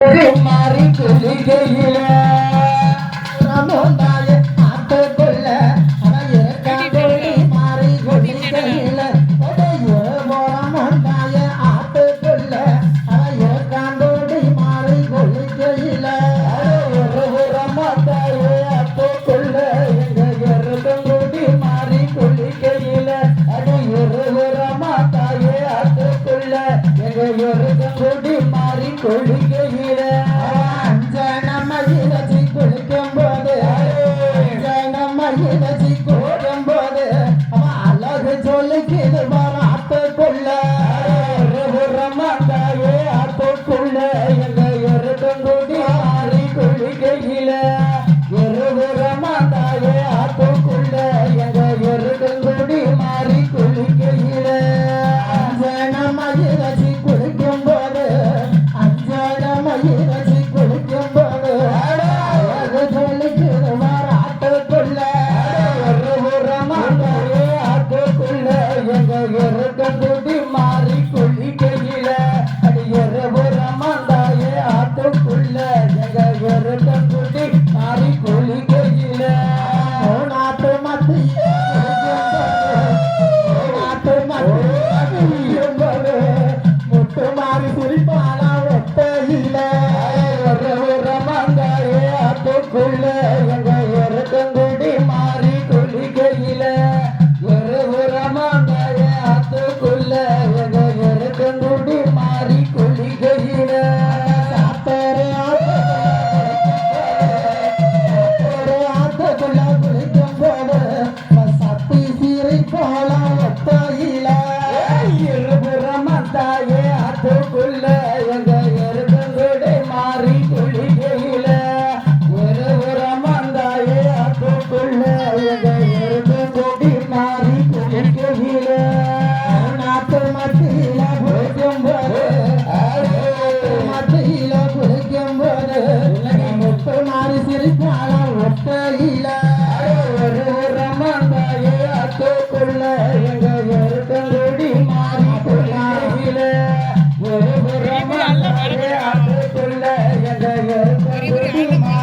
மாறி சொல்லுகையில ரமோதா அழகு சொல்லுக்கு கட்டோடு மாறி கொள்ளிக்கையில அடியற உரமாண்டாயே ஆத்துக்குள்ள. ஜெகர கட்டோடு மாறி கொள்ளிக்கையில நாட்டு மத்திய நாட்டு மத்திய முட்டு மாறி சிரிப்பானா ஒட்டையில உரமாண்டாயே ஆத்துக்குள்ள எங்க இறக்கங்க போட்டு Thank you.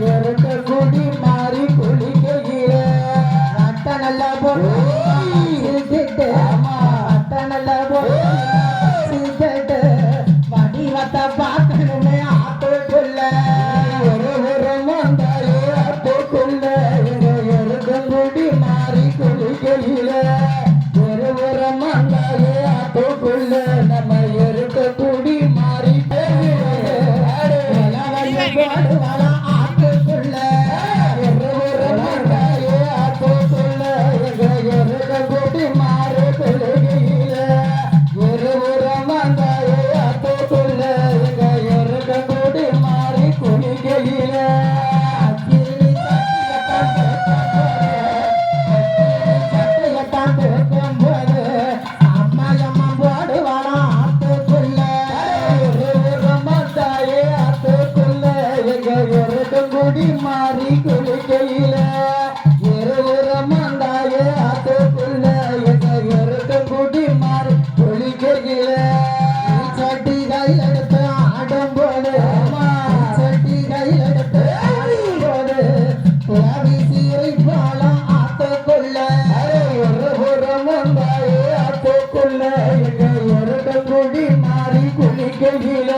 வருந்த கூடி மாறி குளிக்கிற அட்ட நல்லா போட்டு அட்ட நல்லா போட்டு வடிவத்தை பார்க்கணுமே ஆட்டோக்குள்ள ஒரு உரம் வந்தாரு ஆட்டோக்குள்ள ஒரு உரம் வந்தாரு கொடி மாறி குளிக்கையில